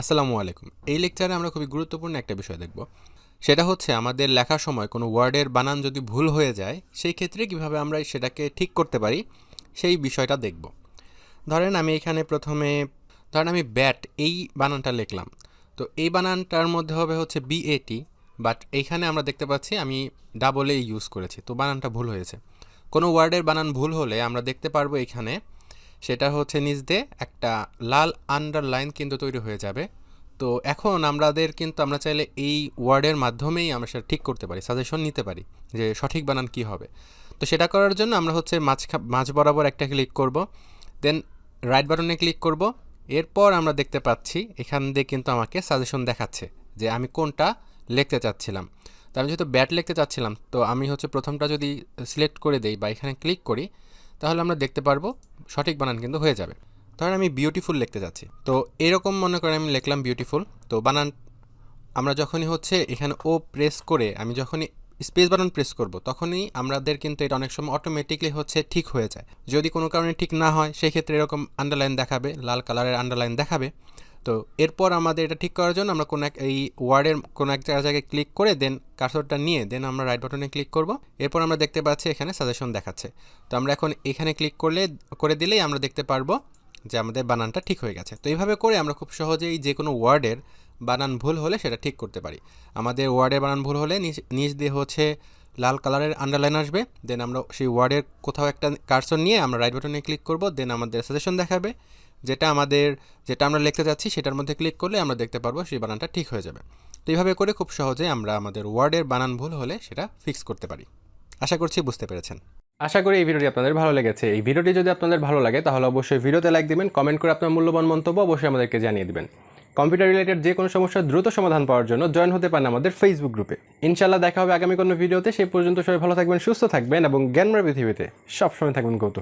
আসসালামু আলাইকুম। এই লেকচারে আমরা খুবই গুরুত্বপূর্ণ একটা বিষয় দেখব। সেটা হচ্ছে আমাদের লেখার সময় কোনো ওয়ার্ডের বানান যদি ভুল হয়ে যায়, সেই ক্ষেত্রে কীভাবে আমরা সেটাকে ঠিক করতে পারি, সেই বিষয়টা দেখব। ধরেন আমি এখানে প্রথমে, ধরেন আমি ব্যাট এই বানানটা লিখলাম। তো এই বানানটার মধ্যে হবে হচ্ছে বিএটি বাট এইখানে আমরা দেখতে পাচ্ছি আমি ডাবল এ ইউজ করেছি, তো বানানটা ভুল হয়েছে। কোনো ওয়ার্ডের বানান ভুল হলে আমরা দেখতে পারব এখানে সেটা হচ্ছে নিচ দিয়ে একটা লাল আন্ডারলাইন কিন্তু তৈরি হয়ে যাবে। তো এখন আমাদের কিন্তু আমরা চাইলে এই ওয়ার্ডের মাধ্যমেই আমরা সেটা ঠিক করতে পারি সাজেশন নিতে পারি যে সঠিক বানান কি হবে। তো সেটা করার জন্য আমরা হচ্ছে মাঝ মাঝ বরাবর একটা ক্লিক করব দেন রাইট বাটনে ক্লিক করব। এরপর আমরা দেখতে পাচ্ছি এখান দিয়ে কিন্তু আমাকে সাজেশন দেখাচ্ছে যে আমি কোনটা লিখতে চাচ্ছিলাম। তো আমি যেহেতু ব্যাট লিখতে চাচ্ছিলাম, তো আমি হচ্ছে প্রথমটা যদি সিলেক্ট করে দেই বা এখানে ক্লিক করি তাহলে আমরা দেখতে পারব সঠিক বানান কিন্তু হয়ে যাবে। ধরেন আমি বিউটিফুল লিখতে যাচ্ছি। তো এরকম মনে করে আমি লিখলাম বিউটিফুল তো বানান, আমরা যখনই হচ্ছে এখানে ও প্রেস করে, আমি যখনই স্পেস বাটন প্রেস করব, তখনই আমাদের কিন্তু এটা অনেক সময় অটোমেটিকলি হচ্ছে ঠিক হয়ে যায়। যদি কোনো কারণে ঠিক না হয় সেই ক্ষেত্রে এরকম আন্ডারলাইন দেখাবে, লাল কালারের আন্ডারলাইন দেখাবে। তো এরপর আমাদের এটা ঠিক করার জন্য আমরা কোনো এক এই ওয়ার্ডের কোনো এক জায়গায় ক্লিক করে দেন কার্সরটা নিয়ে দেন আমরা রাইট বাটনে ক্লিক করব। এরপর আমরা দেখতে পাচ্ছি এখানে সাজেশন দেখাচ্ছে। তো আমরা এখন এখানে ক্লিক করলে, করে দিলেই আমরা দেখতে পারব যে আমাদের বানানটা ঠিক হয়ে গেছে। তো এইভাবে করে আমরা খুব সহজেই যে কোনো ওয়ার্ডের বানান ভুল হলে সেটা ঠিক করতে পারি। আমাদের ওয়ার্ডের বানান ভুল হলে নিচ দিয়ে হচ্ছে লাল কালারের আন্ডারলাইন আসবে। দেন আমরা সেই ওয়ার্ডের কোথাও একটা কার্সর নিয়ে আমরা রাইট বাটনে ক্লিক করব। দেন আমাদের সাজেশন দেখাবে। যেটা আমাদের, যেটা আমরা লিখতে যাচ্ছি সেটার মধ্যে ক্লিক করলে আমরা দেখতে পারব সেই বানানটা ঠিক হয়ে যাবে। তো এইভাবে করে খুব সহজে আমরা আমাদের ওয়ার্ডের বানান ভুল হলে সেটা ফিক্স করতে পারি। আশা করছি বুঝতে পেরেছেন। আশা করি এই ভিডিওটি আপনাদের ভালো লেগেছে। এই ভিডিওটি যদি আপনাদের ভালো লাগে, তাহলে অবশ্যই ভিডিওতে লাইক দিবেন কমেন্ট করে আপনার মূল্যবান মন্তব্য অবশ্যই আমাদেরকে জানিয়ে দিবেন। কম্পিউটার রিলেটেড যে কোনো সমস্যার দ্রুত সমাধান পাওয়ার জন্য জয়েন হতে পারেন আমাদের ফেসবুক গ্রুপে ইনশাল্লাহ দেখা হবে আগামী কোনো ভিডিওতে। সেই পর্যন্ত সবাই ভালো থাকবেন, সুস্থ থাকবেন এবং জ্ঞানময় পৃথিবীতে। সবসময় থাকবেন কৌতূহল।